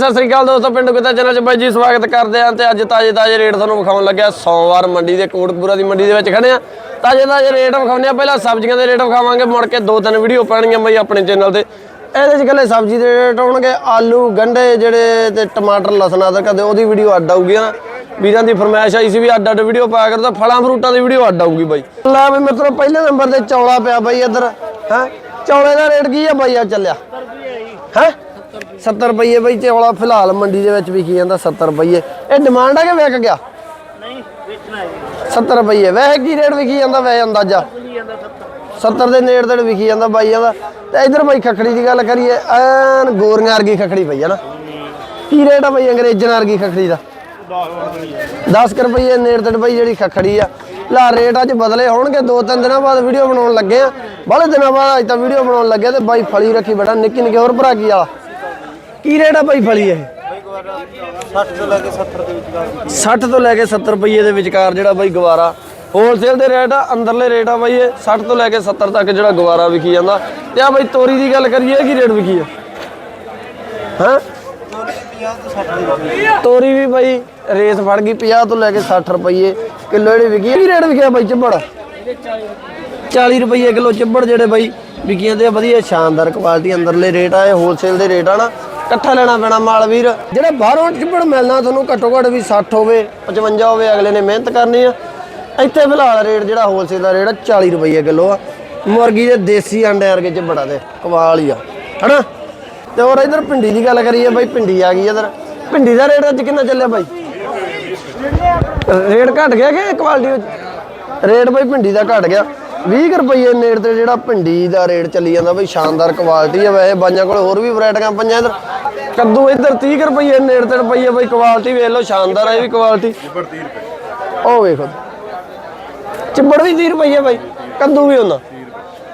ਸਤਿ ਸ੍ਰੀ ਅਕਾਲ ਦੋਸਤੋ, ਪਿੰਡ ਗੁੱਤਾ ਚੈਨਲ 'ਚ ਬਾਈ ਜੀ ਸਵਾਗਤ ਕਰਦੇ ਆਂ ਤੇ ਅੱਜ ਤਾਜੇ ਤਾਜੇ ਰੇਟ ਤੁਹਾਨੂੰ ਵਿਖਾਉਣ ਲੱਗਿਆ ਸੋਮਵਾਰ ਮੰਡੀ ਦੇ ਕੋਟਕਪੂਰਾ ਦੀ ਮੰਡੀ ਦੇ ਵਿੱਚ ਖੜੇ ਆ ਤਾਜੇ ਤਾਜੇ ਰੇਟ ਵਿਖਾਉਂਦੇ ਆ ਪਹਿਲਾਂ ਸਬਜ਼ੀਆਂ ਦੇ ਰੇਟ ਵਿਖਾਵਾਂਗੇ, ਮੁੜ ਕੇ ਦੋ ਤਿੰਨ ਵੀਡੀਓ ਪੈਣਗੀਆਂ ਬਾਈ ਆਪਣੇ ਚੈਨਲ ਤੇ। ਇਹਦੇ 'ਚ ਇਕੱਲੇ ਸਬਜ਼ੀ ਦੇ ਰੇਟ ਹੋਣਗੇ, ਆਲੂ ਗੰਢੇ ਜਿਹੜੇ ਤੇ ਟਮਾਟਰ, ਲਸਣ ਆਦਰ ਕਦੇ ਉਹਦੀ ਵੀਡੀਓ ਅੱਡ ਆਊਗੀ ਨਾ ਵੀਰਾਂ ਦੀ ਫਰਮਾਇਸ਼ ਆਈ ਸੀ ਵੀ ਅੱਡ ਅੱਡ ਵੀਡੀਓ ਪਾਇਆ ਕਰੋ ਫਲਾਂ, ਫਰੂਟਾਂ ਦੀ ਵੀਡੀਓ ਅੱਡ ਆਊਗੀ ਬਾਈ। ਲੈ ਬਈ ਮਿੱਤਰੋ, ਪਹਿਲੇ ਨੰਬਰ ਤੇ ਚੌਲਾ ਪਿਆ ਬਾਈ ਇੱਧਰ, ਹੈ। ਚੌਲੇ ਦਾ ਰੇਟ ਕੀ ਆ ਬਾਈ ਆ ਚੱਲਿਆ? ਹੈ? 70 ਰੁਪਏ ਬਈ ਚੌਲਾ ਫਿਲਹਾਲ ਮੰਡੀ ਦੇ ਵਿੱਚ ਵਿਕੀ ਜਾਂਦਾ 70 ਰੁਪਏ ਇਹ ਡਿਮਾਂਡ ਆ ਕਿ ਵਿਕ ਗਿਆ? ਨਹੀਂ ਵੇਚਣਾ ਹੈ 70 ਰੁਪਏ ਵੈਸੇ ਕੀ ਰੇਟ ਵਿਕੀ ਜਾਂਦਾ ਵੈਸੇ ਅੰਦਾਜ਼ਾ? ਜੀ ਜਾਂਦਾ 70 70 ਦੇ ਨੇੜੇ ਤੇੜੇ ਵਿਕੀ ਜਾਂਦਾ ਬਾਈਆਂ ਦਾ ਤੇ ਇਧਰ ਬਾਈ ਖਖੜੀ ਦੀ ਗੱਲ ਕਰੀਏ ਐਨ ਗੋਰੀਆਂ ਵਰਗੀ ਖਖੜੀ ਪਈ ਆ ਨਾ। ਕੀ ਰੇਟ ਆ ਬਾਈ ਅੰਗਰੇਜ਼ਾਂ ਵਰਗੀ ਖਖੜੀ ਦਾ? 10 ਰੁਪਏ ਨੇੜੇ ਤੇੜੇ ਬਾਈ ਜਿਹੜੀ ਖਖੜੀ ਆ। ਲਾ ਰੇਟ ਅੱਜ ਬਦਲੇ ਹੋਣਗੇ। ਦੋ ਤਿੰਨ ਦਿਨਾਂ ਬਾਅਦ ਵੀਡੀਓ ਬਣਾਉਣ ਲੱਗੇ ਆ। ਬਾਹਲੇ ਦਿਨਾਂ ਬਾਅਦ ਅੱਜ ਤਾਂ ਵੀਡੀਓ ਬਣਾਉਣ ਲੱਗੇ ਤੇ ਬਾਈ ਫਲੀ ਰੱਖੀ ਬੜਾ ਨਿੱਕੀ ਨਿੱਕੀ ਹੋਰ ਭਰਾ ਕੀ ਆ? ਕੀ ਰੇਟ ਆ ਬਾਈ ਫਲੀ ਇਹ? 60 ਤੋਂ ਲੈ ਕੇ 70 ਦੇ ਵਿੱਚ 60 ਤੋਂ ਲੈ ਕੇ 70 ਰੁਪਏ ਦੇ ਵਿਚਕਾਰ ਜਿਹੜਾ ਬਾਈ ਗਵਾਰਾ। ਹੋਲਸੇਲ ਦੇ ਰੇਟ ਆ ਅੰਦਰਲੇ ਰੇਟ ਆ ਬਾਈ ਇਹ। 60 ਤੋਂ ਲੈ ਕੇ 70 ਤੱਕ ਜਿਹੜਾ ਗਵਾਰਾ ਵਿਕੀ ਜਾਂਦਾ। ਤੇ ਆ ਬਾਈ ਤੋਰੀ ਦੀ ਗੱਲ ਕਰੀਏ ਕੀ ਰੇਟ ਵਿਕੀ ਆ? ਹਾਂ? 50 ਤੋਂ 60 ਦੇ ਵਿੱਚ ਤੋਰੀ ਵੀ ਬਾਈ ਰੇਸ ਫੜ ਗਈ 50 ਤੋਂ ਲੈ ਕੇ 60 ਰੁਪਏ ਕਿਲੋ ਜਿਹੜੀ ਵਿਕੀ। ਕੀ ਰੇਟ ਵਿਕਿਆ ਬਾਈ ਚਿੱਬੜ? 40 ਰੁਪਏ ਕਿਲੋ ਚਿੱਬੜ ਜਿਹੜੇ ਬਾਈ ਵਿਕੀ ਜਾਂਦੇ ਆ ਵਧੀਆ ਸ਼ਾਨਦਾਰ ਕੁਆਲਿਟੀ ਅੰਦਰਲੇ ਰੇਟ ਆ ਇਹ ਹੋਲਸੇਲ ਦੇ ਰੇਟ ਆ ਨਾ। ਇਕੱਠਾ ਲੈਣਾ ਪੈਣਾ ਮਾਲ ਵੀਰ। ਜਿਹੜੇ ਬਾਹਰੋਂ ਚਿੱਬੜ ਮਿਲਣਾ ਤੁਹਾਨੂੰ ਘੱਟੋ ਘੱਟ ਵੀ 60 ਹੋਵੇ 55 ਹੋਵੇ ਅਗਲੇ ਨੇ ਮਿਹਨਤ ਕਰਨੀ ਆ। ਇੱਥੇ ਫਿਲਹਾਲ ਰੇਟ ਜਿਹੜਾ ਹੋਲਸੇਲ ਦਾ ਰੇਟ ਆ 40 ਰੁਪਏ ਕਿਲੋ ਆ। ਮੁਰਗੀ ਦੇ ਦੇਸੀ ਅੰਡੇ ਵਰਗੇ ਚਿੱਬੜਾ ਦੇ ਕਮਾਲ ਹੀ ਆ ਹਨਾ? ਤੇ ਹੋਰ ਇਧਰ ਭਿੰਡੀ ਦੀ ਗੱਲ ਕਰੀਏ ਬਾਈ ਭਿੰਡੀ ਆ ਗਈ ਇਧਰ। ਭਿੰਡੀ ਦਾ ਰੇਟ ਅੱਜ ਕਿੰਨਾ ਚੱਲਿਆ ਬਾਈ? ਰੇਟ ਘਟ ਗਿਆ ਕਿ ਕੁਆਲਿਟੀ ਰੇਟ ਬਾਈ ਭਿੰਡੀ ਦਾ ਘਟ ਗਿਆ। 20 ਰੁਪਏ ਨੇੜ ਤੇ ਜਿਹੜਾ ਭਿੰਡੀ ਦਾ ਰੇਟ ਚੱਲੀ ਜਾਂਦਾ ਬਾਈ ਸ਼ਾਨਦਾਰ ਕੁਆਲਿਟੀ ਆ ਵੈਸੇ ਬਾਈਆਂ ਕੋਲ ਹੋਰ ਵੀ ਵੈਰਾਈਟੀਆਂ ਪਈਆਂ ਇਧਰ ਕੱਦੂ ਇਧਰ 30 ਰੁਪਏ ਨੇੜ ਤੇ ਰੁਪਏ ਬਾਈ ਕੁਆਲਿਟੀ ਵੇਖ ਲਓ ਸ਼ਾਨਦਾਰ ਆ ਇਹ ਵੀ ਕੁਆਲਿਟੀ ਉਹ ਵੇਖੋ ਚਿੱਬੜ ਵੀ 30 ਰੁਪਏ ਬਾਈ ਕੱਦੂ ਵੀ ਉਹਨਾਂ।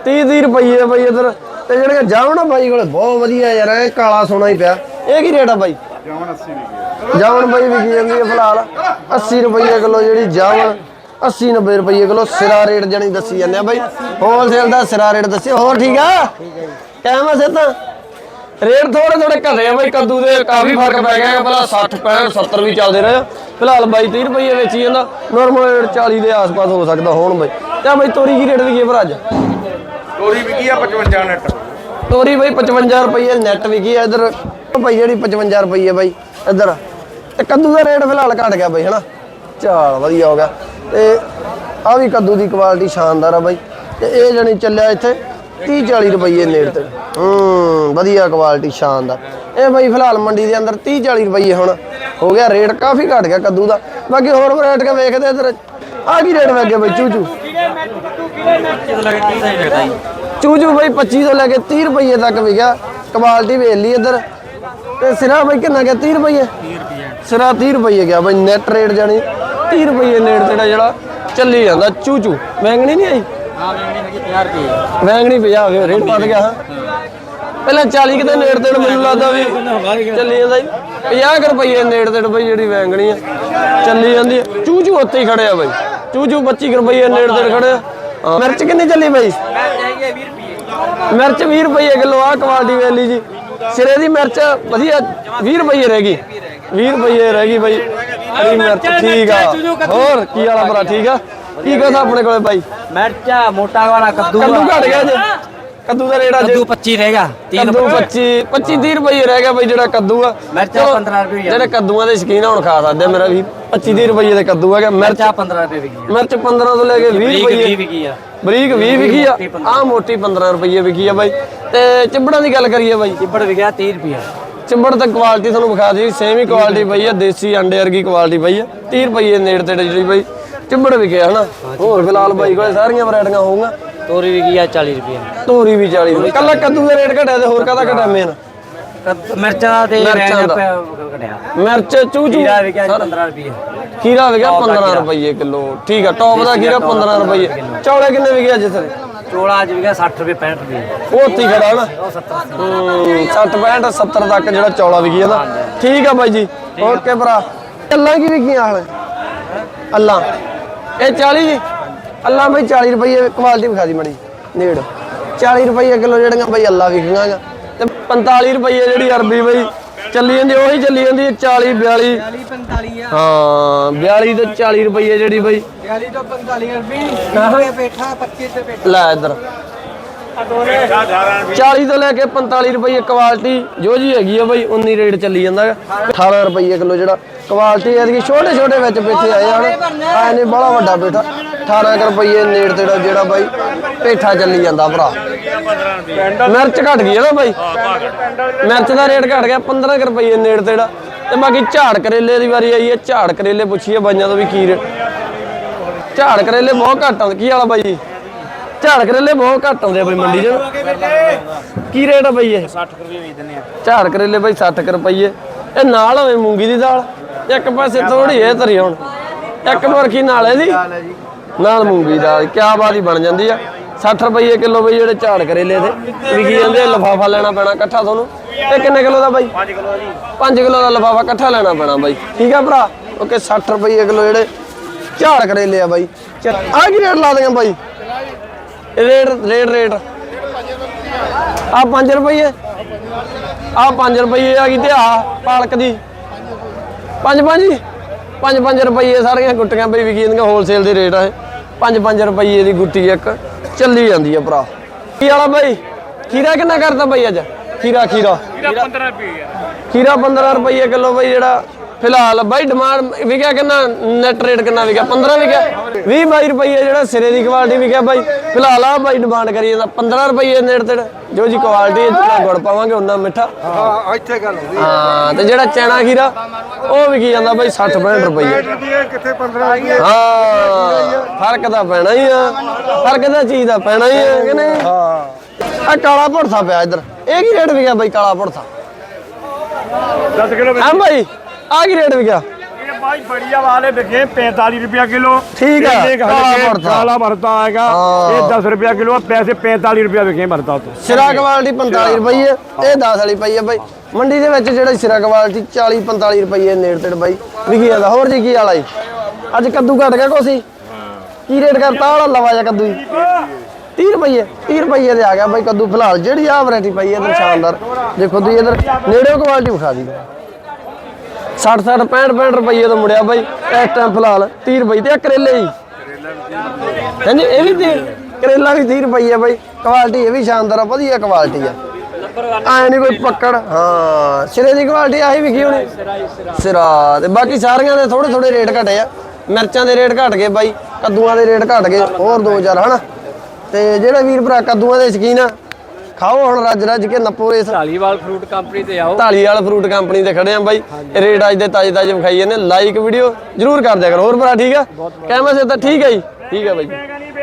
30 30 ਰੁਪਏ ਬਾਈ ਇਧਰ। ਤੇ ਜਿਹੜੀਆਂ ਜਾਵਣਾ ਬਾਈ ਕੋਲੇ ਬਹੁਤ ਵਧੀਆ ਯਾਰ ਇਹ ਕਾਲਾ ਸੋਨਾ ਹੀ ਪਿਆ। ਇਹ ਕੀ ਰੇਟ ਆ ਬਾਈ? ਜਾਵਣ ਬਾਈ ਵਿਕੀ ਜਾਂਦੀ ਹੈ ਫਿਲਹਾਲ। 80 ਰੁਪਏ ਕਿਲੋ ਜਿਹੜੀ ਜਾਵਣ 80 90 ਰੁਪਏ ਕਿਲੋ ਸਿਰਾ ਰੇਟ ਜਣੀ ਦੱਸੀ ਜਾਂਦੇ ਆ ਬਾਈ। ਹੋਲਸੇਲ ਦਾ ਸਿਰਾ ਰੇਟ ਦੱਸਿਓ ਹੋਰ ਠੀਕ ਆ? ਕਾਇਮ ਆ ਸੇ ਤਾਂ? ਰੇਟ ਥੋੜੇ ਥੋੜੇ ਘਟੇ ਆ ਬਾਈ ਕੱਦੂ ਦੇ ਕਾਫੀ ਫ਼ਰਕ ਪੈ ਗਿਆ ਪਹਿਲਾਂ 60 65 70 ਵੀ ਚੱਲਦੇ ਰਹੇ। ਫਿਲਹਾਲ ਬਾਈ 30 ਰੁਪਏ ਵੇਚੀ ਜਾਂਦਾ ਨਾਰਮਲ ਰੇਟ 40 ਦੇ ਆਸ-ਪਾਸ ਹੋ ਸਕਦਾ ਹੁਣ ਬਾਈ। ਤੇ ਬਾਈ ਤੋਰੀ ਕੀ ਰੇਟ ਵਿਕੀ ਭਰਾ ਅੱਜ? ਤੋਰੀ ਵਿਕੀ ਆ 55 ਨੈਟ ਤੋਰੀ ਬਾਈ 55 ਰੁਪਏ ਨੈਟ ਵਿਕੀ ਆ ਇਧਰ। ਭਾਈ ਜਿਹੜੀ 55 ਰੁਪਏ ਬਾਈ ਇਧਰ। ਤੇ ਕੱਦੂ ਦਾ ਰੇਟ ਫਿਲਹਾਲ ਘਟ ਗਿਆ ਬਾਈ ਹਨਾ? ਚਾਲ ਵਧੀਆ ਹੋ ਗਿਆ। ਤੇ ਆ ਵੀ ਕੱਦੂ ਦੀ ਕੁਆਲਿਟੀ ਸ਼ਾਨਦਾਰ ਆ ਬਾਈ। ਤੇ ਇਹ ਜਣੀ ਚੱਲਿਆ ਇੱਥੇ 30 40 ਰੁਪਏ ਨੇੜ ਤੇ। ਹੂੰ, ਵਧੀਆ ਕੁਆਲਿਟੀ ਸ਼ਾਨਦਾਰ। ਇਹ ਬਾਈ ਫਿਲਹਾਲ ਮੰਡੀ ਦੇ ਅੰਦਰ 30 40 ਰੁਪਏ ਹੁਣ ਹੋ ਗਿਆ। ਰੇਟ ਕਾਫੀ ਘਟ ਗਿਆ ਕੱਦੂ ਦਾ। ਬਾਕੀ ਹੋਰ ਵੈਰਾਈਟੀਆਂ ਵੇਖਦੇ ਇਧਰ? ਆ ਕੀ ਰੇਟ ਲੱਗੇ ਬਾਈ, ਚੂਚੂ? ਚੂਚੂ ਬਾਈ 25 ਤੋਂ ਲੈ ਕੇ 30 ਰੁਪਏ ਤੱਕ ਵਿਕਿਆ। ਕੁਆਲਿਟੀ ਵੇਖ ਲਈ ਇੱਧਰ। ਤੇ ਸਿਰਾ ਬਾਈ ਕਿੰਨਾ ਗਿਆ? 30 ਰੁਪਏ ਸਿਰਾ 30 ਰੁਪਏ ਗਿਆ ਬਾਈ। ਨੈਟ ਰੇਟ ਜਾਣੀ 30 ਰੁਪਏ ਨੇੜ ਤੇੜਾ ਜਿਹੜਾ ਚੱਲੀ ਜਾਂਦਾ ਚੂਚੂ ਵੈਂਗਣੀ ਨਹੀਂ ਆਈ? ਹਾਂ ਵੇਚਣੀ ਹੈਗੀ 50 ਰੁਪਏ। ਵੈਂਗਣੀ 50 ਹੋ ਗਿਆ ਰੇਟ ਵੱਧ ਗਿਆ। ਪਹਿਲਾਂ 40 ਕਿਤੇ ਨੇੜ ਤੇੜ ਮੈਨੂੰ ਲੱਗਦਾ ਵੀ ਚੱਲੀ ਜਾਂਦਾ ਜੀ 50 ਕੁ ਰੁਪਏ ਨੇੜ ਤੇੜ ਬਾਈ ਜਿਹੜੀ ਵੈਂਗਣੀ ਆ ਚੱਲੀ ਜਾਂਦੀ ਆ। ਚੂਚੂ ਉੱਤੇ ਹੀ ਖੜੇ ਆ ਬਾਈ ਚੂਚੂ 25 ਕੁ ਰੁਪਏ ਨੇੜ ਤੇੜ ਖੜੇ ਆ ਹਾਂ, ਮਿਰਚ ਕਿੰਨੀ ਚੱਲੀ ਬਾਈ? ਮੈਂ ਚਾਹੀਏ 20 ਰੁਪਏ। ਮਿਰਚ 20 ਰੁਪਏ ਕਿਲੋ ਆ ਕੁਆਲਿਟੀ ਵੇਲੀ ਜੀ। ਸਿਰੇ ਦੀ ਮਿਰਚ ਵਧੀਆ 20 ਰੁਪਏ ਰਹਿ ਗਈ। 20 ਰੁਪਏ ਰਹਿ ਗਈ ਬਾਈ। ਹਰੀ ਮਿਰਚ ਠੀਕ ਆ। ਹੋਰ ਕੀ ਵਾਲਾ ਭਰਾ ਠੀਕ ਆ? ਕੀ ਕਹਦਾ ਆਪਣੇ ਕੋਲੇ ਬਾਈ? ਮਿਰਚਾ ਮੋਟਾ ਵਾਲਾ ਕੱਦੂ ਕੱਦੂ ਘਟ ਗਿਆ ਜੇ। ਕੱਦੂ ਦਾ ਰੇਟ ਅੱਜ ਕੱਦੂ 25 ਰਹੇਗਾ ਕੱਦੂ 25 25 30 ਰੁਪਏ ਰਹਿ ਗਿਆ ਬਾਈ ਜਿਹੜਾ ਕੱਦੂ ਆ। ਮਿਰਚਾਂ ਚਲੋ, 15 ਰੁਪਏ। ਜਿਹੜੇ ਕੱਦੂਆਂ ਦੇ ਸ਼ਕੀਨ ਆ, ਹੁਣ ਖਾ ਸਕਦੇ ਮੇਰਾ ਵੀ। 25 30 ਰੁਪਏ ਦੇ ਕੱਦੂ ਹੈਗਾ। ਮਿਰਚ ਮਿਰਚਾ 15 ਰੁਪਏ ਵਿਕੀ ਮਿਰਚ 15 ਤੋਂ ਲੈ ਕੇ 20 ਬਰੀਕ ਰੁਪਏ। 20 ਵਿਕੀ ਆ। ਬਰੀਕ 20 ਵਿਕੀ ਆ। ਆ ਮੋਟੀ 15 ਰੁਪਏ ਵਿਕੀ ਆ ਬਾਈ। ਤੇ ਚਿਬੜਾਂ ਦੀ ਗੱਲ ਕਰੀਏ ਬਾਈ। ਚਿੱਬੜ ਵਿਕਿਆ 30 ਰੁਪਏ। ਚਿੰਬੜ ਤਾਂ ਕੁਆਲਿਟੀ ਤੁਹਾਨੂੰ ਵਿਖਾ ਦੀ ਸੇਮ ਹੀ ਕੁਆਲਿਟੀ ਪਈ ਆ ਦੇਸੀ ਅੰਡੇ ਵਰਗੀ ਕੁਆਲਿਟੀ ਪਈ ਆ 30 ਰੁਪਏ ਨੇੜ ਤੇ ਜਿਹੜੀ ਬਈ ਚਿੰਬੜ ਵਿਕਿਆ ਹਨਾ? ਹੋਰ ਫਿਲਹਾਲ ਬਾਈ ਕੋਲੇ ਸਾਰੀਆਂ ਵੈਰਾਈਟੀਆਂ ਹੋਊਗਾ। ਤੋਰੀ ਵਿਕੀ ਆ 40 ਰੁਪਏ। ਤੋਰੀ ਵੀ 40 ਰੁਪਏ। ਕੱਲਾ ਕੱਦੂ ਦਾ ਰੇਟ ਘਟਿਆ ਤੇ ਹੋਰ ਕਾਹਦਾ ਘਟਿਆ ਮੇਨ ਮਿਰਚਾਂ ਦਾ। ਘਟਿਆ। ਮਿਰਚ ਚੂ ਚੂ ਖੀਰਾ ਵਿਕਿਆ 15 ਰੁਪਏ। ਖੀਰਾ ਵਿਕਿਆ 15 ਰੁਪਏ ਕਿਲੋ। ਠੀਕ ਆ ਟੌਪ ਦਾ ਖੀਰਾ 15 ਰੁਪਏ। ਚੌਲੇ ਕਿੰਨੇ ਵਿਕਿਆ ਅੱਜ ਸਰ ਚੋਲਾ ਅੱਜ ਵਿਕਿਆ 60 ਰੁਪਏ 65 ਰੁਪਏ ਉਹ ਉੱਥੇ ਹੀ ਖੜਾ ਨਾ? ਉਹ 70 ਹੂੰ 60 65 70 ਤੱਕ ਜਿਹੜਾ ਚੌਲਾ ਵਿਕੀ ਜਾਂਦਾ। ਠੀਕ ਆ ਬਾਈ ਜੀ। ਓਕੇ ਭਰਾ? ਅੱਲਾ ਕੀ ਵਿਕੀਆਂ ਹਾਲ? ਅੱਲਾ। ਇਹ 40 ਜੀ? ਅੱਲਾ ਬਾਈ 40 ਰੁਪਏ ਕੁਆਲਿਟੀ ਵਿਖਾ ਦੀ ਮੜੀ ਨੇੜ। 40 ਰੁਪਏ ਕਿਲੋ ਜਿਹੜੀਆਂ ਬਾਈ ਅੱਲਾ ਵਿਕੀਆਂ ਤੇ 45 ਰੁਪਏ ਜਿਹੜੀ ਅਰਬੀ ਬਾਈ ਚੱਲੀ ਜਾਂਦੀ ਉਹੀ ਚੱਲੀ ਜਾਂਦੀ ਹੈ 40 42 45 ਆ। ਹਾਂ 42 ਤੋਂ 40 ਰੁਪਏ ਜਿਹੜੀ ਬਈ। 42 ਤੋਂ 45 ਰੁਪਏ ਬੈਠਾ 25 ਤੇ ਬੈਠਾ ਲੈ ਇੱਧਰ। 40 ਤੋਂ ਲੈ ਕੇ 45 ਰੁਪਏ ਕੁਆਲਿਟੀ ਜੋ ਜੀ ਹੈਗੀ ਆ ਬਈ 19 ਰੇਟ ਚੱਲੀ ਜਾਂਦਾ ਹੈਗਾ। 18 ਰੁਪਏ ਕਿਲੋ ਜਿਹੜਾ ਕੁਆਲਿਟੀ ਇਹਦੀ ਛੋਟੇ ਛੋਟੇ ਵਿੱਚ ਪੇਠੇ ਆਏ ਹਨ। ਆਏ ਨੇ ਬੜਾ ਵੱਡਾ ਪੇਠਾ। 18 ਕੁ ਰੁਪਏ ਨੇੜ ਤੇੜਾ ਜਿਹੜਾ ਬਾਈ ਪੇਠਾ ਚੱਲੀ ਜਾਂਦਾ ਭਰਾ। ਮਿਰਚ ਘਟ ਗਈ ਹੈ ਨਾ ਬਾਈ। ਮਿਰਚ ਦਾ ਰੇਟ ਘਟ ਗਿਆ 15 ਕੁ ਰੁਪਏ ਨੇੜ ਤੇੜਾ। ਤੇ ਬਾਕੀ ਝਾੜ ਕਰੇਲੇ ਦੀ ਵਾਰੀ ਆਈ ਹੈ ਝਾੜ ਕਰੇਲੇ ਪੁੱਛੀਏ ਬਾਈਆਂ ਤੋਂ ਵੀ ਕੀ ਰੇਟ। ਝਾੜ ਕਰੇਲੇ ਬਹੁਤ ਘੱਟ ਆਉਂਦੇ ਕੀ ਵਾਲਾ ਬਾਈ? ਝਾੜ ਕਰੇਲੇ ਬਹੁਤ ਘੱਟ ਆਉਂਦੇ ਆ ਬਈ ਮੰਡੀ 'ਚ। ਕੀ ਰੇਟ ਆ ਬਈ ਇਹ? 60 ਰੁਪਏ ਵੇਚ ਦਿੰਦੇ ਆ। ਝਾੜ ਕਰੇਲੇ ਬਈ 60 ਕੁ ਰੁਪਏ ਇਹ ਨਾਲ ਹੋਵੇ ਮੂੰਗੀ ਦੀ ਦਾਲ ਇੱਕ ਪਾਸੇ ਥੋੜੀ ਇਹ ਧਰੀ ਹੁਣ। ਇੱਕ ਬਰਖੀ ਨਾਲ ਇਹਦੀ ਨਾਲ ਮੂੰਗੀ ਦਾਲ ਕਿਆ ਬਾਤ ਹੀ ਬਣ ਜਾਂਦੀ ਆ। 60 ਰੁਪਏ ਕਿਲੋ ਬਈ ਜਿਹੜੇ ਝਾੜ ਕਰੇਲੇ ਤੇ ਵਿਕੀ ਜਾਂਦੇ ਲਫਾਫਾ ਲੈਣਾ ਪੈਣਾ ਇਕੱਠਾ ਤੁਹਾਨੂੰ। ਇਹ ਕਿੰਨੇ ਕਿਲੋ ਦਾ ਬਾਈ? 5 ਕਿਲੋ ਜੀ। 5 ਕਿਲੋ ਦਾ ਲਫਾਫਾ ਇਕੱਠਾ ਲੈਣਾ ਪੈਣਾ ਬਾਈ। ਠੀਕ ਆ ਭਰਾ? ਓਕੇ 60 ਰੁਪਏ ਕਿਲੋ ਜਿਹੜੇ ਝਾੜ ਕਰੇਲੇ ਆ ਬਾਈ। ਆ ਕੀ ਰੇਟ ਲਾ ਦੇਗਾ ਬਾਈ? Rate rate rate. ਆ 5 ਰੁਪਏ ਆ 5 ਰੁਪਏ ਆ ਗਈ ਤੇ ਆ ਪਾਲਕ ਦੀ। 5 5 5 5 ਰੁਪਏ ਸਾਰੀਆਂ ਗੁੱਟੀਆਂ ਬਈ ਵਿਕੀ ਜਾਂਦੀਆਂ ਹੋਲਸੇਲ ਦੇ ਰੇਟ ਆ ਇਹ। 5 5 ਰੁਪਏ ਦੀ ਗੁੱਟੀ ਇੱਕ। ਚੱਲੀ ਜਾਂਦੀ ਆ ਭਰਾ। ਕੀ ਵਾਲਾ ਬਾਈ? ਖੀਰਾ ਕਿੰਨਾ ਕਰਦਾ ਬਾਈ ਅੱਜ? ਖੀਰਾ ਖੀਰਾ। ਖੀਰਾ 15 ਰੁਪਏ ਖੀਰਾ 15 ਰੁਪਏ ਕਿਲੋ ਬਾਈ ਜਿਹੜਾ ਫਿਲਹਾਲ ਬਾਈ ਡਿਮਾਂਡ ਵਿਕਿਆ ਕਿੰਨਾ? ਨੈਟ ਰੇਟ ਕਿੰਨਾ ਵਿਕਿਆ? 15 ਵਿਕਿਆ? 20 22 ਰੁਪਏ ਜਿਹੜਾ ਸਿਰੇ ਦੀ ਕੁਆਲਿਟੀ ਵਿਕਿਆ ਬਾਈ। ਫਿਲਹਾਲ ਆ ਬਾਈ ਡਿਮਾਂਡ ਕਰੀ ਜਾਂਦਾ 15 ਰੁਪਏ ਨੇੜ ਤੇ। ਜੋ ਜੀ ਕੁਆਲਿਟੀ ਜਿੰਨਾ ਗੁੜ ਪਾਵਾਂਗੇ ਉਹਨਾਂ ਮਿੱਠਾ। ਹਾਂ ਇੱਥੇ ਗੱਲ ਹੁੰਦੀ ਹਾਂ। ਤੇ ਜਿਹੜਾ ਚੈਨਾ ਖੀਰਾ ਉਹ ਵਿਕੀ ਜਾਂਦਾ ਬਾਈ 60 65 ਰੁਪਏ ਕਿੱਥੇ 15 ਆ ਗਈ ਹਾਂ ਫ਼ਰਕ ਤਾਂ ਪੈਣਾ ਹੀ ਆ। ਫ਼ਰਕ ਤਾਂ ਚੀਜ਼ ਦਾ ਪੈਣਾ ਹੀ ਆ ਕਿ ਨਹੀਂ? ਹਾਂ। ਆ ਕਾਲਾ ਭੁਰਥਾ ਪਿਆ ਇੱਧਰ। ਇਹ ਕੀ ਰੇਟ ਵਿਕਿਆ ਬਾਈ ਕਾਲਾ ਭੁਰਥਾ? 10 ਕਿਲੋ ਹਾਂ ਬਾਈ। ਆ ਕੀ ਰੇਟ ਵਿਕਿਆ? ਇਹ ਭਾਈ ਬੜੀਆ ਵਾਲੇ ਵਿਕੇ 45 ਰੁਪਿਆ ਕਿਲੋ। ਠੀਕ ਹੈ ਕਾਲਾ ਮਰਤਾ ਆਏਗਾ ਇਹ 10 ਰੁਪਿਆ ਕਿਲੋ ਪੈਸੇ 45 ਰੁਪਿਆ ਵਿਕੇ ਮਰਤਾ ਤੋਂ ਸਿਰਾ ਕਵਾਲਟੀ 45 ਰੁਪਏ ਇਹ 10 ਵਾਲੀ ਪਈ ਹੈ ਬਾਈ। ਮੰਡੀ ਦੇ ਵਿੱਚ ਜਿਹੜਾ ਸਿਰਾ ਕਵਾਲਟੀ 40 45 ਰੁਪਏ ਨੇੜ ਤੇੜ ਬਾਈ ਵਿਕੀ ਜਾਂਦਾ। ਹੋਰ ਜੀ ਕੀ ਹਾਲ ਅੱਜ ਕੱਦੂ ਘਟ ਗਿਆ ਕੋਸੀ ਕੀ ਰੇਟ ਕਰਤਾ ਵਾਲਾ ਲਵਾ ਜਾ ਕੱਦੂ 30 ਰੁਪਏ 30 ਰੁਪਏ ਦੇ ਆ ਗਿਆ ਬਾਈ ਕੱਦੂ ਫਿਲਹਾਲ। ਜਿਹੜੀ ਆ ਵੈਰਾਈਟੀ ਪਈ ਹੈ ਇਧਰ ਸ਼ਾਨਦਾਰ ਦੇਖੋ ਤੁਸੀਂ ਇਧਰ ਨੇੜੇ ਕੁਆਲਿਟੀ ਵਿਖਾ ਦੀ। 60 60 65 65 ਰੁਪਏ ਤੋਂ ਮੁੜਿਆ ਬਾਈ। ਇਸ ਟਾਈਮ ਫਿਲਹਾਲ 30 ਰੁਪਏ ਤੇ ਆ ਕਰੇਲੇ ਜੀ। ਹਾਂਜੀ, ਇਹ ਵੀ ਤੇ ਕਰੇਲਾ ਵੀ 30 ਰੁਪਏ ਆ ਬਾਈ। ਕੁਆਲਿਟੀ ਇਹ ਵੀ ਸ਼ਾਨਦਾਰ ਆ, ਵਧੀਆ ਕੁਆਲਿਟੀ ਆ। ਐ ਨਹੀਂ ਕੋਈ ਪੱਕੜ। ਹਾਂ, ਸਿਰੇ ਦੀ ਕੁਆਲਿਟੀ ਆਹੀ ਵਿਕੀ ਹੋਣੀ। ਸਿਰਾ, ਤੇ ਬਾਕੀ ਸਾਰੀਆਂ ਦੇ ਥੋੜੇ ਥੋੜੇ ਰੇਟ ਘਟੇ ਆ। ਮਿਰਚਾਂ ਦੇ ਰੇਟ ਘਟ ਗਏ ਬਾਈ, ਕੱਦੂਆਂ ਦੇ ਰੇਟ ਘਟ ਗਏ, ਹੋਰ ਦੋ ਚਾਰ, ਹਨਾ। ਤੇ ਜਿਹੜੇ ਵੀਰ ਭਰਾ, ਕੱਦੂਆਂ ਦੇ ਸ਼ਕੀਨ ਆ ਖਾਓ ਹੁਣ ਰੱਜ ਰੱਜ ਕੇ ਨੱਪੋ ਇਸ ਢਾਲੀਵਾਲ ਫਰੂਟ ਕੰਪਨੀ ਤੇ ਆਓ। ਢਾਲੀਵਾਲ ਫਰੂਟ ਕੰਪਨੀ ਤੇ ਖੜੇ ਆ ਬਾਈ। ਇਹ ਰੇਟ ਅੱਜ ਦੇ ਤਾਜ਼ੇ ਤਾਜ਼ੇ ਵਿਖਾਈ ਜਾਂਦੇ ਲਾਈਕ ਵੀਡੀਓ ਜਰੂਰ ਕਰ ਦਿਆ ਕਰੋ। ਹੋਰ ਭਰਾ ਠੀਕ ਆ? ਕਹਿਮਾ ਸੇ ਤਾਂ ਠੀਕ ਹੈ ਜੀ। ਠੀਕ ਹੈ ਬਾਈ।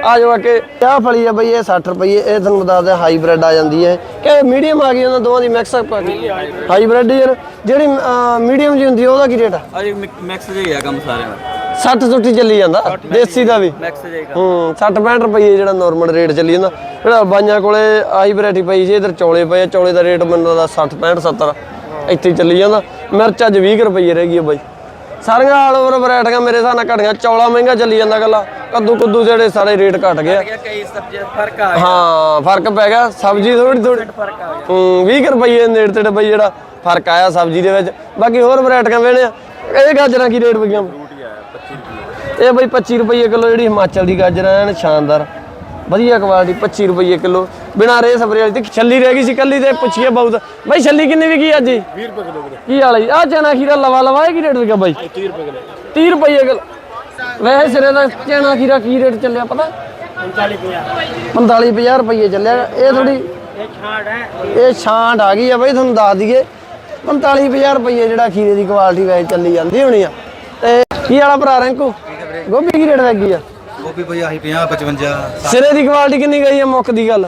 ਆ ਜਾਓ ਆ ਕੇ। ਆਹ ਫਲੀ ਆ ਬਾਈ ਇਹ 60 ਰੁਪਏ ਇਹ ਤੁਹਾਨੂੰ ਦੱਸ ਦਿਆਂ ਹਾਈਬ੍ਰਿਡ ਆ ਜਾਂਦੀ ਹੈ। ਕਿ ਮੀਡੀਅਮ ਆ ਗਈ ਉਹਨਾਂ ਦੋਵਾਂ ਦੀ ਮਿਕਸ ਅਪ ਹਾਈਬ੍ਰਿਡ ਯਾਰ ਜਿਹੜੀ ਮੀਡੀਅਮ ਜੀ ਹੁੰਦੀ ਆ ਉਹਦਾ ਕੀ ਰੇਟ ਆ? ਅਜੇ ਮਿਕਸ ਜਿਹਾ ਕੰਮ ਸਾਰਿਆਂ ਦਾ। 60 ਸੁੱਟੀ ਚੱਲੀ ਜਾਂਦਾ ਦੇਸੀ ਦਾ ਵੀ। ਮਿਕਸ ਜਿਹਾ ਹੂੰ 60 65 ਰੁਪਏ ਜਿਹੜਾ ਨਾਰਮਲ ਰੇਟ ਚੱਲੀ ਜਾਂਦਾ। ਜਿਹੜਾ ਬਾਈਆਂ ਕੋਲੇ ਆਹੀ ਵੈਰਾਈਟੀ ਪਈ ਸੀ ਇਧਰ ਚੌਲੇ ਪਏ ਆ, ਚੌਲੇ ਦਾ ਰੇਟ ਮੈਨੂੰ ਲੱਗਦਾ 60 65 70 ਇੱਥੇ ਚੱਲੀ ਜਾਂਦਾ। ਮਿਰਚ ਅੱਜ 20 ਕੁ ਰੁਪਏ ਰਹਿ ਗਈ ਆ ਬਾਈ। ਸਾਰੀਆਂ ਆਲ ਓਵਰ ਵੈਰਾਈਟੀਆਂ ਮੇਰੇ ਹਿਸਾਬ ਨਾਲ ਘਟੀਆਂ ਚੌਲਾ ਮਹਿੰਗਾ ਚੱਲੀ ਜਾਂਦਾ ਗੱਲਾ ਕੱਦੂ ਕੁੱਦੂ ਜਿਹੜੇ ਸਾਰੇ ਰੇਟ ਘਟ ਗਏ ਆ। ਕਈ ਸਬਜ਼ੀਆਂ ਫ਼ਰਕ ਆ ਹਾਂ ਫ਼ਰਕ ਪੈ ਗਿਆ ਸਬਜ਼ੀ ਥੋੜੀ ਥੋੜੀ ਹੂੰ 20 ਕੁ ਰੁਪਏ ਨੇੜੇ ਤੇੜੇ ਬਈ ਜਿਹੜਾ ਫ਼ਰਕ ਆਇਆ ਸਬਜ਼ੀ ਦੇ ਵਿੱਚ। ਬਾਕੀ ਹੋਰ ਵੈਰਾਈਟੀਆਂ ਵੇਣੇ ਆ ਇਹ ਗਾਜਰਾਂ ਕੀ ਰੇਟ ਵਿਕੀਆਂ? ਇਹ ਬਈ 25 ਰੁਪਏ ਕਿਲੋ ਜਿਹੜੀ ਹਿਮਾਚਲ ਦੀ ਗਾਜਰ ਐਨ ਸ਼ਾਨਦਾਰ ਵਧੀਆ ਕੁਆਲਿਟੀ 25 ਰੁਪਏ ਕਿਲੋ। ਬਿਨਾ ਰੇ ਸਪਰੇ ਵਾਲੀ ਤੇ ਛੱਲੀ ਰਹਿ ਗਈ ਸੀ ਕੱਲੀ ਤੇ ਪੁੱਛੀਏ ਬਹੁਤ। ਬਈ ਛੱਲੀ ਕਿੰਨੀ ਵਿਕੀ ਅੱਜ 20 ਰੁਪਏ ਕਿਲੋ ਕੀ ਹਾਲ ਹੈ ਆ ਚਨਾ ਖੀਰਾ ਲਵਾ ਲਵਾ ਇਹ ਕੀ ਰੇਟ ਵਿਕਿਆ ਬਾਈ? 30 ਰੁਪਏ ਕਿਲੋ। 30 ਰੁਪਏ ਕਿਲੋ। ਵੈਸੇ ਸਿਰੇ ਦਾ ਚਨਾ ਖੀਰਾ ਕੀ ਰੇਟ ਚੱਲਿਆ ਪਤਾ? 45 50 ਰੁਪਏ ਚੱਲਿਆ। ਇਹ ਥੋੜੀ ਇਹ ਛਾਂਟ ਹੈ। ਇਹ ਛਾਂਟ ਆ ਗਈ ਆ ਬਈ ਤੁਹਾਨੂੰ ਦੱਸ ਦਈਏ। 45 50 ਰੁਪਏ ਜਿਹੜਾ ਖੀਰੇ ਦੀ ਕੁਆਲਿਟੀ ਵੈਸੇ ਚੱਲੀ ਜਾਂਦੀ ਹੋਣੀ ਆ। ਤੇ ਕੀ ਵਾਲਾ ਭਰਾ ਰੈਂਕੂ? ਗੋਭੀ ਕੀ ਰੇਟ ਲੱਗੀ ਆ? ਗੋਭੀ ਭਾਈ ਆਹੀ 50 55 ਸਿਰੇ ਦੀ ਕੁਆਲਿਟੀ ਕਿੰਨੀ ਗਈ ਆ ਮੁੱਕ ਦੀ ਗੱਲ?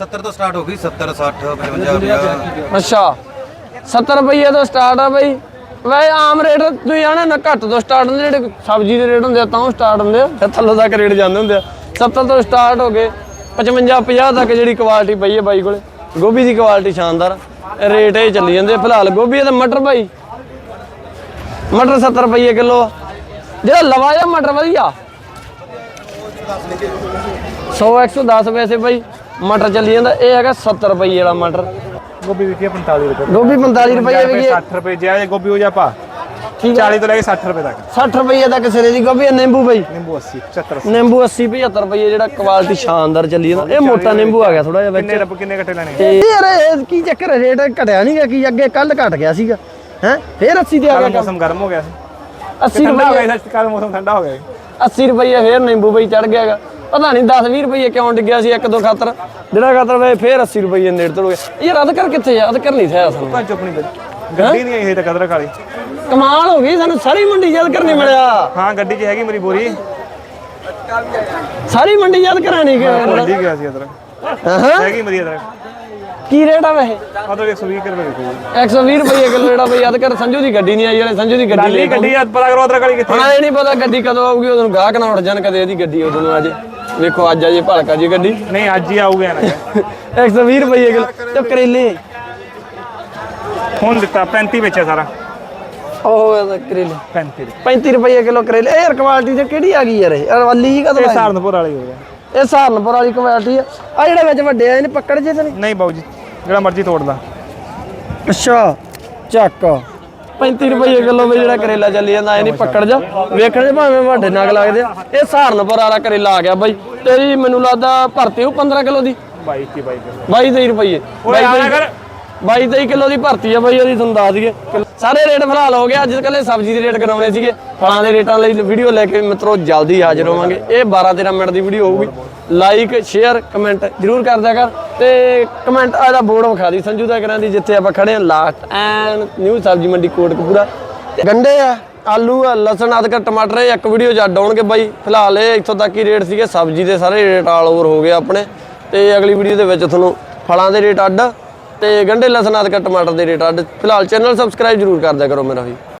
70 ਤੋਂ ਸਟਾਰਟ ਹੋ ਗਈ 70 60 55 50 ਅੱਛਾ। 70 ਰੁਪਏ ਤੋਂ ਸਟਾਰਟ ਆ ਬਈ। ਵੈਸੇ ਆਮ ਰੇਟ ਤੁਸੀਂ ਆਣਾ ਨਾ ਘੱਟ ਤੋਂ ਸਟਾਰਟ ਹੁੰਦੇ ਜਿਹੜੇ ਸਬਜ਼ੀ ਦੇ ਰੇਟ ਹੁੰਦੇ ਆ ਤਾਂ ਉਹ ਸਟਾਰਟ ਹੁੰਦੇ ਆ। ਫਿਰ ਥੱਲੇ ਤੱਕ ਰੇਟ ਜਾਂਦੇ ਹੁੰਦੇ ਆ। 70 ਤੋਂ ਸਟਾਰਟ ਹੋ ਗਏ 55 50 ਤੱਕ ਜਿਹੜੀ ਕੁਆਲਿਟੀ ਪਈ ਹੈ ਬਾਈ ਕੋਲੇ। ਗੋਭੀ ਦੀ ਕੁਆਲਿਟੀ ਸ਼ਾਨਦਾਰ। ਰੇਟ ਇਹ ਚੱਲੀ ਜਾਂਦੇ। ਫਿਲਹਾਲ ਗੋਭੀ ਤੇ ਮਟਰ ਭਾਈ। ਮਟਰ 70 ਰੁਪਏ ਕਿਲੋ ਜਿਹੜਾ ਲਵਾਇਆ ਮਟਰ ਵਧੀਆ? 100 110 ਵੈਸੇ ਬਾਈ ਮਟਰ ਚੱਲੀ ਜਾਂਦਾ ਇਹ ਹੈਗਾ 70 ਰੁਪਏ ਵਾਲਾ ਮਟਰ। ਗੋਭੀ ਵਿਕੀ 45 ਰੁਪਏ। ਗੋਭੀ 45 ਰੁਪਏ ਵੀ 60 ਰੁਪਏ ਜੇ ਗੋਭੀ ਹੋ ਜਾ ਪਾ ਠੀਕ ਹੈ 40 ਤੋਂ ਲੈ ਕੇ 60 ਰੁਪਏ ਤੱਕ। 60 ਰੁਪਏ ਦਾ ਕਿਸੇ ਦੀ ਗੋਭੀ ਨਿੰਬੂ ਬਈ। ਨਿੰਬੂ 80 75 ਨਿੰਬੂ 80 75 ਰੁਪਏ ਜਿਹੜਾ ਕੁਆਲਿਟੀ ਸ਼ਾਨਦਾਰ ਚੱਲੀ ਜਾਂਦਾ। ਇਹ ਮੋਟਾ ਨਿੰਬੂ ਆ ਗਿਆ ਥੋੜਾ ਜਿਹਾ ਵਿੱਚ। ਕਿੰਨੇ ਰੁਪਏ ਕਿੰਨੇ ਘੱਟੇ ਲੈਣੇ? ਯਾਰ ਇਹ ਕੀ ਚੱਕਰ? ਰੇਟ ਘਟਿਆ ਨਹੀਂਗਾ ਕੀ ਅੱਗੇ ਕੱਲ ਘਟ ਗਿਆ ਸੀਗਾ। ਹੈ? ਫੇਰ 80 ਤੇ ਆ ਗਿਆ ਮੌਸਮ ਗਰਮ ਹੋ ਗਿਆ ਸੀ। 80 ਠੰਡਾ ਹੋ ਰੁਪਏ ਗਿਆ ਸੀ ਕੱਲ ਮੌਸਮ ਠੰਡਾ ਹੋ ਗਿਆ। ਸੀ। 80 ਰੁਪਏ ਫੇਰ ਨਿੰਬੂ ਬਈ ਚੜ ਗਿਆਗਾ ਪਤਾ ਨਹੀਂ 10 20 ਰੁਪਏ ਕਿਉਂ ਡਿੱਗਿਆ ਸੀ ਇੱਕ ਦੋ ਖਾਤਰ। ਜਿਹੜਾ ਖਾਤਰ ਵੇ ਫੇਰ 80 ਰੁਪਏ ਨੇੜੇ ਤੋਂ ਹੋ ਗਿਆ। ਯਾਰ ਅਧਕਰ ਕਿੱਥੇ ਆ? ਅਧਕਰ ਨਹੀਂ ਥਿਆ ਸਾਨੂੰ। ਤਾਂ ਚੁੱਪ ਨਹੀਂ ਕਰੀ ਗੱਡੀ ਨਹੀਂ ਆਈ ਹਜੇ ਤੱਕ ਅਦਰਕ ਵਾਲੀ। ਕਮਾਲ ਹੋ ਗਈ ਸਾਨੂੰ ਸਾਰੀ ਮੰਡੀ ਯਾਦ ਕਰਨੀ ਮਿਲਿਆ। ਹਾਂ ਗੱਡੀ 'ਚ ਹੈਗੀ ਮੇਰੀ ਬੋਰੀ। ਸਾਰੀ ਮੰਡੀ ਯਾਦ ਕਰਾਣੀ ਕਿ ਗੱਡੀ ਗਿਆ ਸੀ ਅਦਰਕ ਹਾਂ। ਹੈਗੀ ਮੇਰੀ ਅਦਰਕ ਕੀ ਰੇਟ ਆ ਵੈਸੇ? ਅਦਰਕ 120 ਰੁਪਏ ਵਿਕੂਗੀ 120 ਰੁਪਏ ਕਿਲੋ ਜਿਹੜਾ ਬਈ ਯਾਦ ਕਰ ਸੰਜੂ ਦੀ ਗੱਡੀ ਨਹੀਂ ਆਈ ਵਾਲੇ ਸੰਜੂ ਦੀ ਗੱਡੀ ਲੇਟ ਗੱਡੀ ਆ, ਪਤਾ ਕਰੋ ਅਦਰਕ ਵਾਲੀ ਕਿੱਥੇ? ਹੁਣ ਇਹ ਨਹੀਂ ਪਤਾ ਗੱਡੀ ਕਦੋਂ ਆਊਗੀ ਉਦੋਂ ਗਾਹਕ ਨਾ ਉੱਠ ਜਾਣ ਕਦੇ ਇਹਦੀ ਗੱਡੀ ਉਦੋਂ ਨੂੰ ਆ ਜੇ ਵੇਖੋ ਅੱਜ ਆ ਜੇ ਭਲਕਾ ਜੀ ਗੱਡੀ। ਨਹੀਂ ਅੱਜ ਹੀ ਆਊਗਾ ਨਾ 120 ਰੁਪਏ ਕਿਲੋ। ਤੇ ਕਰੇਲੇ। ਹੁਣ ਦਿੱਤਾ 35 ਵੇਚਿਆ ਸਾਰਾ। ਉਹ ਕਰੇਲੇ। 35 ਦੇ 35 ਰੁਪਏ ਕਿਲੋ ਕਰੇਲੇ। ਇਹ ਕੁਆਲਿਟੀ ਤੇ ਕਿਹੜੀ ਆ ਗਈ ਯਾਰ ਇਹ? ਯਾਰ ਵੱਲੀ ਹੀ ਕਦੋਂ ਇਹ? ਸਹਾਰਨਪੁਰ ਵਾਲੀ ਹੋ ਗਿਆ। ਇਹ ਸਹਾਰਨਪੁਰ ਵਾਲੀ ਕੁਆਲਿਟੀ ਆ। ਆ ਜਿਹੜੇ ਵਿੱਚ ਵੱਡੇ ਆ ਇਹਨੇ ਪਕੜ ਜੇ ਤੇ ਨਹੀਂ? ਨਹੀਂ ਬਾਊ ਜੀ ਜਿਹੜਾ ਮਰਜ਼ੀ ਤੋੜ ਲਾ। ਅੱਛਾ ਚੱਕ। 35 ਰੁਪਏ ਕਿਲੋ ਵੀ ਜਿਹੜਾ ਕਰੇਲਾ ਚੱਲੀ ਜਾਂਦਾ ਇਹ ਨਹੀਂ ਪਕੜ ਜਾ। ਵੇਖਣ ਦੇ ਭਾਵੇਂ ਵੱਡੇ ਨਗ ਲੱਗਦੇ ਆ ਇਹ ਸਹਾਰਨਪੁਰ ਵਾਲਾ ਕਰੇਲਾ ਆ ਗਿਆ ਬਾਈ। ਤੇਰੀ ਮੈਨੂੰ ਲੱਗਦਾ ਭਰਤੀ ਉਹ 15 ਕਿਲੋ ਦੀ। 22 ਕੀ 22 ਕਰ 22 23 ਰੁਪਏ। ਓਏ ਆ ਜਾ ਕਰ। 22 23 ਕਿਲੋ ਦੀ ਭਰਤੀ ਆ ਬਾਈ ਉਹਦੀ ਤੁਹਾਨੂੰ ਦੱਸ ਦਈਏ। ਸਾਰੇ ਰੇਟ ਫਿਲਹਾਲ ਹੋ ਗਿਆ ਅੱਜ ਕੱਲ੍ਹ ਸਬਜ਼ੀ ਦੇ ਰੇਟ ਕਰਾਉਣੇ ਸੀਗੇ। ਫਲਾਂ ਦੇ ਰੇਟਾਂ ਲਈ ਵੀਡੀਓ ਲੈ ਕੇ ਮਿੱਤਰੋ ਜਲਦੀ ਹਾਜ਼ਰ ਹੋਵਾਂਗੇ। ਇਹ 12 13 ਮਿੰਟ ਦੀ ਵੀਡੀਓ ਹੋਊਗੀ। ਲਾਈਕ ਸ਼ੇਅਰ ਕਮੈਂਟ ਜਰੂਰ ਕਰ ਦਿਆ ਕਰ। ਤੇ ਕਮੈਂਟ ਆ ਬੋਰਡ ਵਿਖਾ ਦੀ ਸੰਜੂ ਦਾ ਕਰਾਂ ਦੀ ਜਿੱਥੇ ਆਪਾਂ ਖੜੇ ਹਾਂ ਲਾਸਟ ਐਨ ਨਿਊ ਸਬਜ਼ੀ ਮੰਡੀ ਕੋਟਕਪੂਰਾ ਤੇ ਗੰਡੇ ਆ, ਆਲੂ ਆ, ਲਸਣ ਅਦਕਰ ਟਮਾਟਰ ਇਹ ਇੱਕ ਵੀਡੀਓ ਜੱਡ ਆਉਣਗੇ ਬਾਈ। ਫਿਲਹਾਲ ਇਹ ਇੱਥੋਂ ਤੱਕ ਹੀ ਰੇਟ ਸੀਗੇ, ਸਬਜ਼ੀ ਦੇ ਸਾਰੇ ਰੇਟ ਆਲ ਓਵਰ ਹੋ ਗਏ ਆਪਣੇ। ਤੇ ਅਗਲੀ ਵੀਡੀਓ ਦੇ ਵਿੱਚ ਤੁਹਾਨੂੰ ਫਲਾਂ ਦੇ ਰੇਟ ਅੱਡ ਤੇ ਗੰਡੇ, ਲਸਣ, ਅਦਰਕ, ਟਮਾਟਰ ਦੇ ਰੇਟ ਅੱਡ। ਫਿਲਹਾਲ ਚੈਨਲ ਸਬਸਕ੍ਰਾਈਬ ਜਰੂਰ ਕਰ ਦਿਆ ਕਰੋ ਮੇਰਾ ਵੀ।